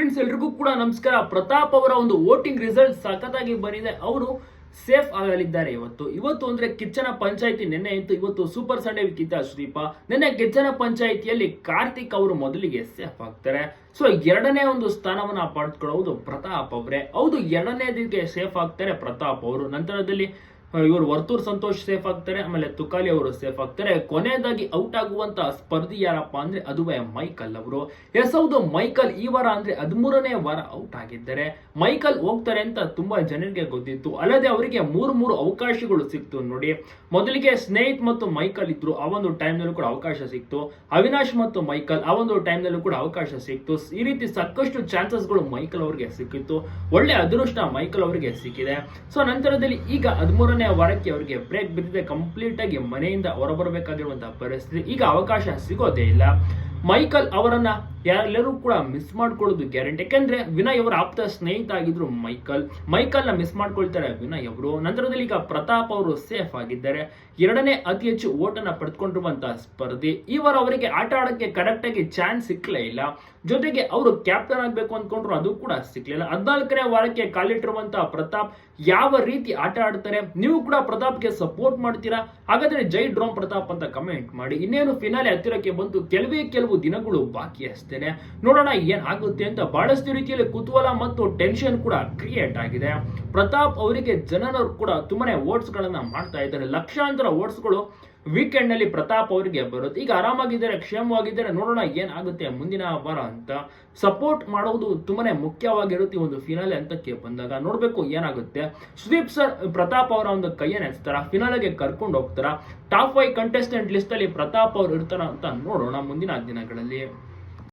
Friends ಎಲ್ರಿಗೂ ಕೂಡ ನಮಸ್ಕಾರ. ಪ್ರತಾಪ್ ಅವರ ಒಂದು ವೋಟಿಂಗ್ ರಿಸಲ್ಟ್ ಸಖತ್ತಾಗಿ ಬಂದಿದೆ. ಅವರು ಸೇಫ್ ಆಗಲಿದ್ದಾರೆ ಇವತ್ತು. ಇವತ್ತು ಅಂದ್ರೆ ಕಿಚ್ಚನ ಪಂಚಾಯತಿ ನಿನ್ನೆ ಇತ್ತು. ಇವತ್ತು ಸೂಪರ್ ಸಂಡೇ ಕಿತ್ತ ಸುದೀಪ ನಿನ್ನೆ ಕಿಚ್ಚನ ಪಂಚಾಯತಿಯಲ್ಲಿ ಕಾರ್ತಿಕ್ ಅವರು ಮೊದಲಿಗೆ ಸೇಫ್ ಆಗ್ತಾರೆ. ಸೊ ಎರಡನೇ ಒಂದು ಸ್ಥಾನವನ್ನ ಪಡೆದುಕೊಳ್ಳುವುದು ಪ್ರತಾಪ್ ಅವರೇ. ಹೌದು ಎರಡನೇದಿಗೆ ಸೇಫ್ ಆಗ್ತಾರೆ ಪ್ರತಾಪ್ ಅವರು. ನಂತರದಲ್ಲಿ ಇವರು ವರ್ತೂರ್ ಸಂತೋಷ್ ಸೇಫ್ ಆಗ್ತಾರೆ, ಆಮೇಲೆ ತುಕಾಲಿ ಅವರು ಸೇಫ್ ಆಗ್ತಾರೆ. ಕೊನೆಯದಾಗಿ ಔಟ್ ಆಗುವಂತ ಸ್ಪರ್ಧಿ ಯಾರಪ್ಪ ಅಂದ್ರೆ ಅದುವೇ ಮೈಕಲ್ ಅವರು. ಎಸ್ ಹೌದು, ಮೈಕಲ್ ಈ ವಾರ ಅಂದ್ರೆ ಹದಿಮೂರನೇ ವಾರ ಔಟ್ ಆಗಿದ್ದಾರೆ. ಮೈಕಲ್ ಹೋಗ್ತಾರೆ ಅಂತ ತುಂಬಾ ಜನರಿಗೆ ಗೊತ್ತಿತ್ತು. ಅಲ್ಲದೆ ಅವರಿಗೆ ಮೂರು ಮೂರು ಅವಕಾಶಗಳು ಸಿಕ್ತು ನೋಡಿ. ಮೊದಲಿಗೆ ಸ್ನೇಹಿತ್ ಮತ್ತು ಮೈಕಲ್ ಇದ್ರು, ಆ ಒಂದು ಟೈಮ್ ನಲ್ಲೂ ಕೂಡ ಅವಕಾಶ ಸಿಕ್ತು. ಅವಿನಾಶ್ ಮತ್ತು ಮೈಕಲ್, ಆ ಒಂದು ಟೈಮ್ ನಲ್ಲೂ ಕೂಡ ಅವಕಾಶ ಸಿಕ್ತು. ಈ ರೀತಿ ಸಾಕಷ್ಟು ಚಾನ್ಸಸ್ಗಳು ಮೈಕಲ್ ಅವರಿಗೆ ಸಿಕ್ಕಿತ್ತು. ಒಳ್ಳೆ ಅದೃಷ್ಟ ಮೈಕಲ್ ಅವರಿಗೆ ಸಿಕ್ಕಿದೆ. ಸೊ ನಂತರದಲ್ಲಿ ಈಗ ಹದಿಮೂರನೇ ವಾರಕ್ಕೆ ಅವರಿಗೆ ಬ್ರೇಕ್ ಬಿದ್ದಿದೆ. ಕಂಪ್ಲೀಟ್ ಆಗಿ ಮನೆಯಿಂದ ಹೊರಬರಬೇಕಾಗಿರುವಂತಹ ಪರಿಸ್ಥಿತಿ ಈಗ ಅವಕಾಶ ಸಿಗೋದೇ ಇಲ್ಲ. ಮೈಕಲ್ ಅವರನ್ನ ಯಾರೆಲ್ಲರೂ ಕೂಡ ಮಿಸ್ ಮಾಡ್ಕೊಳ್ಳೋದು ಗ್ಯಾರಂಟಿ ಯಾಕಂದ್ರೆ ವಿನಯ್ ಅವರ ಆಪ್ತ ಸ್ನೇಹಿತ ಆಗಿದ್ರು ಮೈಕಲ್. ಮೈಕಲ್ನ ಮಿಸ್ ಮಾಡ್ಕೊಳ್ತಾರೆ ವಿನಯ್ ಅವರು. ನಂತರದಲ್ಲಿ ಈಗ ಪ್ರತಾಪ್ ಅವರು ಸೇಫ್ ಆಗಿದ್ದಾರೆ. ಎರಡನೇ ಅತಿ ಹೆಚ್ಚು ಓಟನ್ನು ಪಡೆದುಕೊಂಡಿರುವಂತಹ ಸ್ಪರ್ಧಿ. ಈ ವಾರ ಅವರಿಗೆ ಆಟ ಆಡಕ್ಕೆ ಕರೆಕ್ಟ್ ಆಗಿ ಚಾನ್ಸ್ ಸಿಕ್ಕಲೇ ಇಲ್ಲ. ಜೊತೆಗೆ ಅವರು ಕ್ಯಾಪ್ಟನ್ ಆಗಬೇಕು ಅಂದ್ಕೊಂಡ್ರು ಅದು ಕೂಡ ಸಿಕ್ಲಿಲ್ಲ ಹದಿನಾಲ್ಕನೇ ವಾರಕ್ಕೆ ಕಾಲಿಟ್ಟಿರುವಂತಹ ಪ್ರತಾಪ್ ಯಾವ ರೀತಿ ಆಟ ಆಡ್ತಾರೆ? ನೀವು ಕೂಡ ಪ್ರತಾಪ್ಗೆ ಸಪೋರ್ಟ್ ಮಾಡ್ತೀರಾ? ಹಾಗಾದ್ರೆ ಜೈ ಡ್ರೋಮ್ ಪ್ರತಾಪ್ ಅಂತ ಕಮೆಂಟ್ ಮಾಡಿ. ಇನ್ನೇನು ಫಿನಾಲೆ ಹತ್ತಿರಕ್ಕೆ ಬಂತು ಕೆಲವೇ ಕೆಲವು ದಿನಗಳು ಬಾಕಿ ಅಷ್ಟೇನೆ ನೋಡೋಣ ಏನಾಗುತ್ತೆ ಅಂತ ಬಹಳಷ್ಟು ರೀತಿಯಲ್ಲಿ ಕುತೂಹಲ ಮತ್ತು ಟೆನ್ಷನ್ ಕೂಡ ಕ್ರಿಯೇಟ್ ಆಗಿದೆ. ಪ್ರತಾಪ್ ಅವರಿಗೆ ಜನರು ಕೂಡ ತುಂಬಾನೇ ವೋಟ್ಸ್ ಗಳನ್ನ ಮಾಡ್ತಾ ಇದ್ದಾರೆ. ಲಕ್ಷಾಂತರ ವೋಟ್ಸ್ಗಳು ವೀಕೆಂಡ್ನಲ್ಲಿ ಪ್ರತಾಪ್ ಅವರಿಗೆ ಬರುತ್ತೆ. ಈಗ ಆರಾಮಾಗಿದ್ದಾರೆ, ಕ್ಷೇಮವಾಗಿದ್ದಾರೆ. ನೋಡೋಣ ಏನಾಗುತ್ತೆ ಮುಂದಿನ ವಾರ ಅಂತ. ಸಪೋರ್ಟ್ ಮಾಡೋದು ತುಂಬಾನೇ ಮುಖ್ಯವಾಗಿರುತ್ತೆ ಒಂದು ಫಿನಾಲೆ ಹಂತಕ್ಕೆ ಬಂದಾಗ. ನೋಡ್ಬೇಕು ಏನಾಗುತ್ತೆ. ಸುದೀಪ್ ಸರ್, ಪ್ರತಾಪ್ ಅವರ ಒಂದು ಕೈಯನ್ನು ಎತ್ತಾರ. ಫಿನಾಲೆಗೆ ಕರ್ಕೊಂಡು ಹೋಗ್ತಾರ? ಟಾಪ್ ಫೈವ್ ಕಂಟೆಸ್ಟೆಂಟ್ ಲಿಸ್ಟ್ ಅಲ್ಲಿ ಪ್ರತಾಪ್ ಅವರು ಇರ್ತಾರ ಅಂತ ನೋಡೋಣ ಮುಂದಿನ ದಿನಗಳಲ್ಲಿ.